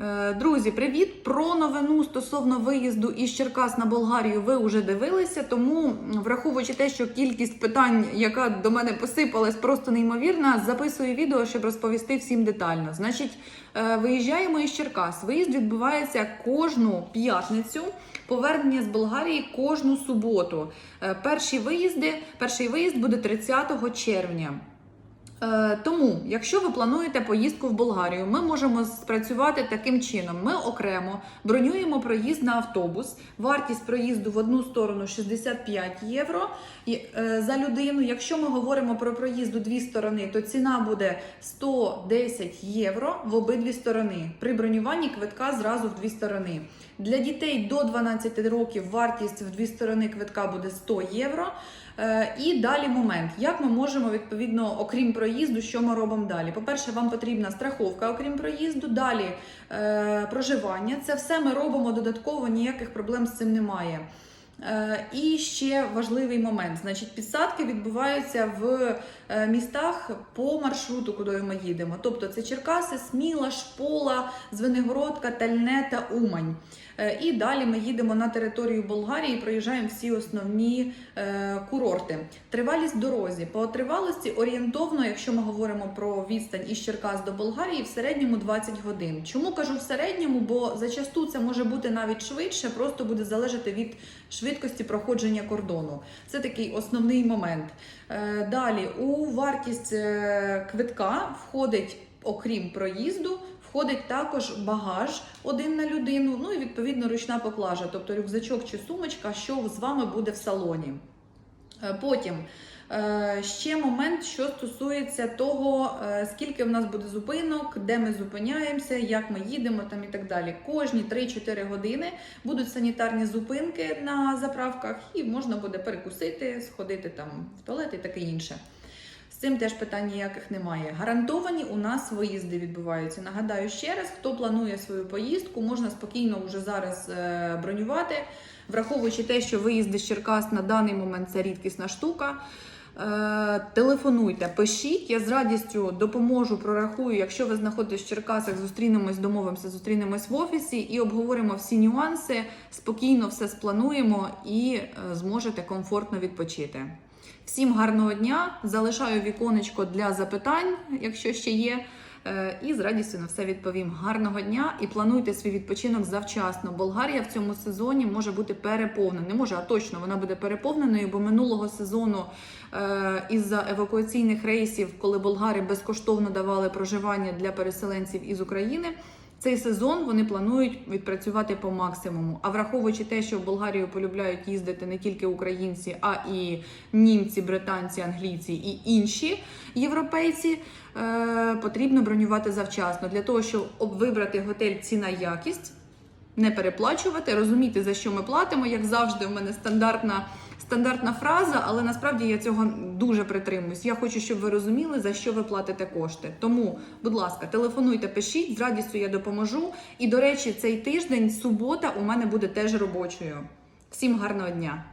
Е, Друзі, привіт! Про новину стосовно виїзду із Черкас на Болгарію ви вже дивилися. Тому, враховуючи те, що кількість питань, яка до мене посипалась, просто неймовірна, записую відео, щоб розповісти всім детально. Значить, е, виїжджаємо із Черкас. Виїзд відбувається кожну п'ятницю. Повернення з Болгарії кожну суботу. Е, Перші виїзди, перший виїзд буде 30 червня. Е, Тому, якщо ви плануєте поїздку в Болгарію, ми можемо спрацювати таким чином: ми окремо бронюємо проїзд на автобус. Вартість проїзду в одну сторону 65 євро е, за людину. Якщо ми говоримо про проїзд у дві сторони, то ціна буде 110 євро в обидві сторони. При бронюванні квитка зразу в дві сторони. Для дітей до 12 років вартість в дві сторони квитка буде 100 євро. Е, І далі момент, як ми можемо відповідно, окрім проїзду, що ми робимо далі? По-перше, вам потрібна страховка, окрім проїзду. Далі е, проживання. Це все ми робимо додатково, ніяких проблем з цим немає. Е, І ще важливий момент: значить, підсадки відбуваються в е, містах по маршруту, куди ми їдемо. Тобто це Черкаси, Сміла, Шпола, Звенигородка, Тальне та Умань. Е, І далі ми їдемо на територію Болгарії, проїжджаємо всі основні курорти. Тривалість дорозі по тривалості орієнтовно, якщо ми говоримо про відстань із Черкас до Болгарії, в середньому 20 годин. Чому кажу в середньому? Бо зачасту це може бути навіть швидше, просто буде залежати від швидкості проходження кордону. Це такий основний момент. Е, Далі у вартість е, квитка входить, окрім проїзду, входить також багаж один на людину, ну і відповідно ручна поклажа, тобто рюкзачок чи сумочка, що з вами буде в салоні. Е, Потім ще момент, що стосується того, е, скільки в нас буде зупинок, де ми зупиняємося, як ми їдемо там і так далі. Кожні 3-4 години будуть санітарні зупинки на заправках, і можна буде перекусити, сходити там в туалет і таке інше. З цим теж питань ніяких немає. Гарантовані у нас виїзди відбуваються. Нагадаю ще раз, хто планує свою поїздку, можна спокійно вже зараз е, бронювати, враховуючи те, що виїзди з Черкас на даний момент це рідкісна штука. Е, Телефонуйте, пишіть, я з радістю допоможу, прорахую. Якщо ви знаходитесь в Черкасах, зустрінемось, домовимося, зустрінемось в офісі і обговоримо всі нюанси, спокійно все сплануємо і е, зможете комфортно відпочити. Всім гарного дня! Залишаю віконечко для запитань, якщо ще є. Е, І з радістю на все відповім. Гарного дня і плануйте свій відпочинок завчасно. Болгарія в цьому сезоні може бути переповнена. Не може, а точно вона буде переповненою, бо минулого сезону е, із-за евакуаційних рейсів, коли болгари безкоштовно давали проживання для переселенців із України. Цей сезон вони планують відпрацювати по максимуму. А враховуючи те, що в Болгарію полюбляють їздити не тільки українці, а і німці, британці, англійці і інші європейці, е, потрібно бронювати завчасно для того, щоб вибрати готель ціна якість, не переплачувати, розуміти за що ми платимо. Як завжди, в мене стандартна. Стандартна фраза, але насправді я цього дуже притримуюсь. Я хочу, щоб ви розуміли, за що ви платите кошти. Тому, будь ласка, телефонуйте, пишіть, з радістю я допоможу. І, до речі, цей тиждень, субота, у мене буде теж робочою. Всім гарного дня!